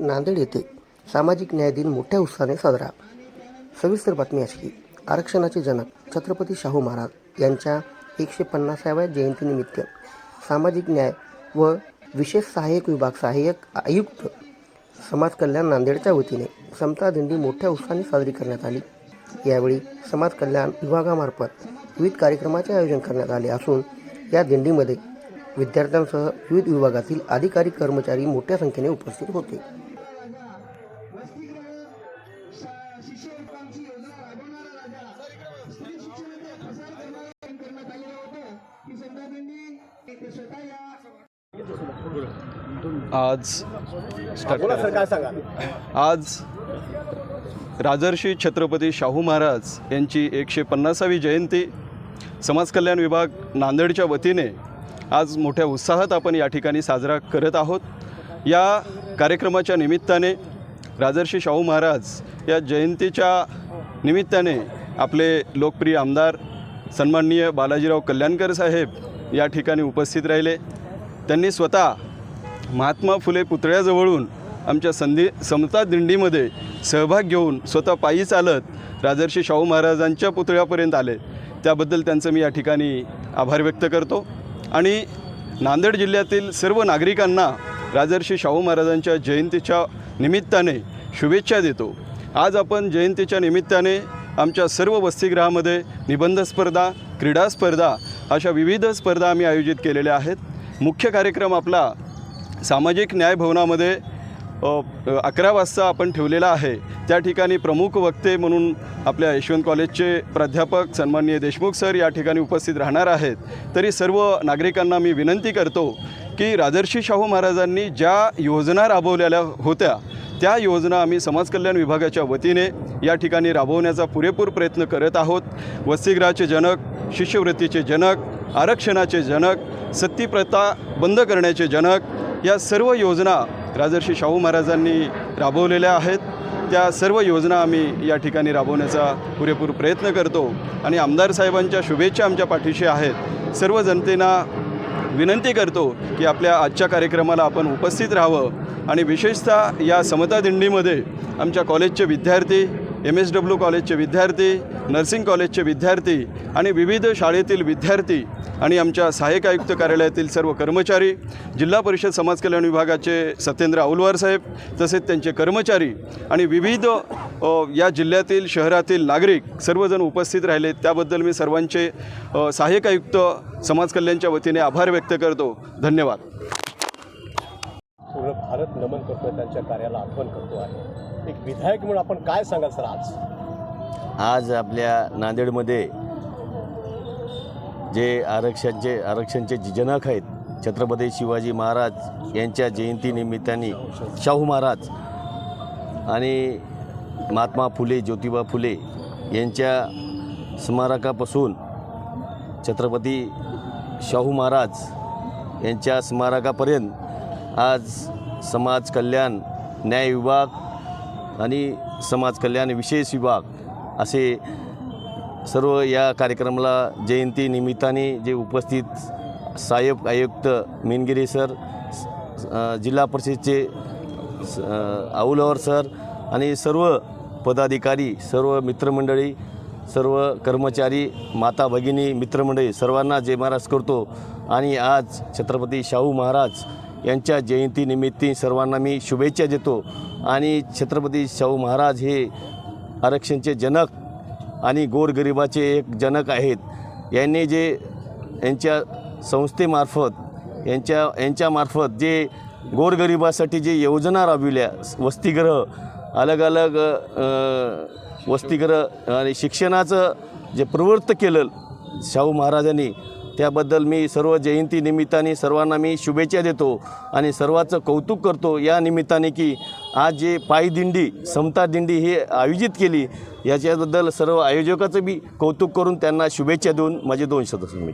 नांदेड येथे सामाजिक न्याय दिन मोठ्या उत्साहाने साजरा. सविस्तर बातमी अशी की आरक्षणाचे जनक छत्रपती शाहू महाराज यांच्या एकशे पन्नासाव्या जयंतीनिमित्त सामाजिक न्याय व विशेष सहाय्यक विभाग सहाय्यक आयुक्त समाज कल्याण नांदेडच्या वतीने समता दिंडी मोठ्या उत्साहाने साजरी करण्यात आली. यावेळी समाज कल्याण विभागामार्फत विविध कार्यक्रमाचे आयोजन करण्यात आले असून या दिंडीमध्ये विद्यार्थ्यांसह विविध विभागातील अधिकारी कर्मचारी मोठ्या संख्येने उपस्थित होते. आज आज राजर्षी छत्रपती शाहू महाराज यांची एकशे पन्नासावी जयंती. समाज कल्याण विभाग नांदेडच्या वतीने आज मोठ्या उत्साहात आपण या ठिकाणी साजरा करत आहोत. या कार्यक्रमाच्या निमित्ताने राजर्षी शाहू महाराज या जयंतीच्या निमित्ताने आपले लोकप्रिय आमदार सन्माननीय बालाजीराव कल्याणकर साहेब या ठिकाणी उपस्थित राहिले. त्यांनी स्वतः महात्मा फुले पुतळ्याजवळून आमच्या संधी समता दिंडीमध्ये सहभाग घेऊन स्वतः पायी चालत राजर्षी शाहू महाराजांच्या पुतळ्यापर्यंत आले. त्याबद्दल त्यांचं मी या ठिकाणी आभार व्यक्त करतो. आणि नांदेड जिल्ह्यातील सर्व नागरिकांना राजर्षी शाहू महाराजांच्या जयंतीच्या निमित्ताने शुभेच्छा देतो. आज आपण जयंतीच्या निमित्ताने आमच्या सर्व वसतिगृहामध्ये निबंध स्पर्धा क्रीडा स्पर्धा अशा विविध स्पर्धा आम्ही आयोजित केलेल्या आहेत. मुख्य कार्यक्रम आपला सामाजिक न्याय भवनामध्ये अकरा वाजता आपण ठेवलेला आहे. त्या ठिकाणी प्रमुख वक्ते म्हणून आपल्या यशवंत कॉलेजचे प्राध्यापक सन्माननीय देशमुख सर या ठिकाणी उपस्थित राहणार आहेत. तरी सर्व नागरिकांना मी विनंती करतो की राजर्षी शाहू महाराजांनी ज्या योजना राबवलेल्या होत्या त्या योजना आम्ही समाजकल्याण विभागाच्या वतीने या ठिकाणी राबवण्याचा पुरेपूर प्रयत्न करत आहोत. वसतिगृहाचे जनक शिष्यवृत्तीचे जनक आरक्षणाचे जनक सत्तीप्रथा बंद करण्याचे जनक या सर्व योजना राजर्षी शाहू महाराजांनी राबवलेल्या आहेत. त्या सर्व योजना आम्ही या ठिकाणी राबवण्याचा पुरेपूर प्रयत्न करतो. आणि आमदार साहेबांच्या शुभेच्छा आमच्या पाठीशी आहेत. सर्व जनतेना विनंती करतो की आपल्या आजच्या कार्यक्रमाला आपण उपस्थित राहावं. आणि विशेषतः या समता दिंडीमध्ये आमच्या कॉलेजचे विद्यार्थी एम एस डब्ल्यू कॉलेजचे विद्यार्थी नर्सिंग कॉलेजचे विद्यार्थी आणि विविध शाळेतील विद्यार्थी आणि आमच्या सहाय्यक आयुक्त कार्यालयातील सर्व कर्मचारी जिल्हा परिषद समाज कल्याण विभागाचे सत्येंद्र औलवार साहेब तसेच त्यांचे कर्मचारी आणि विविध या जिल्ह्यातील शहरातील नागरिक सर्वजण उपस्थित राहिले. त्याबद्दल मी सर्वांचे सहाय्यक आयुक्त समाज कल्याणच्या वतीने आभार व्यक्त करतो. धन्यवाद. पूर्ण भारत नमन करतोय त्यांच्या कार्याला आठवण करतो आहे. एक विधायक म्हणून आपण काय सांगाल सर आज? आज आपल्या नांदेडमध्ये जे आरक्षणचे आरक्षणचे जे जनक आहेत छत्रपती शिवाजी महाराज यांच्या जयंतीनिमित्ताने शाहू महाराज आणि महात्मा फुले ज्योतिबा फुले यांच्या स्मारकापासून छत्रपती शाहू महाराज यांच्या स्मारकापर्यंत आज समाज कल्याण न्याय विभाग आणि समाज कल्याण विशेष विभाग असे सर्व या कार्यक्रमाला जयंती निमित्ताने जे उपस्थित सहाय्यक आयुक्त मेनगिरी सर जिल्हा परिषदचे स- सर आणि सर्व पदाधिकारी सर्व मित्रमंडळी सर्व कर्मचारी माता भगिनी मित्रमंडळी सर्वांना जय महाराज करतो. आणि आज छत्रपती शाहू महाराज यांच्या जयंतीनिमित्त सर्वांना मी शुभेच्छा देतो. आणि छत्रपती शाहू महाराज हे आरक्षणचे जनक आणि गोरगरिबाचे एक जनक आहेत. यांनी जे यांच्या संस्थेमार्फत यांच्या यांच्यामार्फत जे गोरगरिबासाठी जे योजना राबविल्या वसतिगृह अलग अलग वसतिगृह आणि शिक्षणाचं जे प्रवृत्त केलं शाहू महाराजांनी त्याबद्दल मी सर्व जयंती निमित्ताने सर्वांना मी शुभेच्छा देतो आणि सर्वाचं कौतुक करतो. या निमित्ताने की आज जे पायदिंडी समता दिंडी हे आयोजित केली याच्याबद्दल सर्व आयोजकाचं बी कौतुक करून त्यांना शुभेच्छा देऊन माझे दोन शब्द मी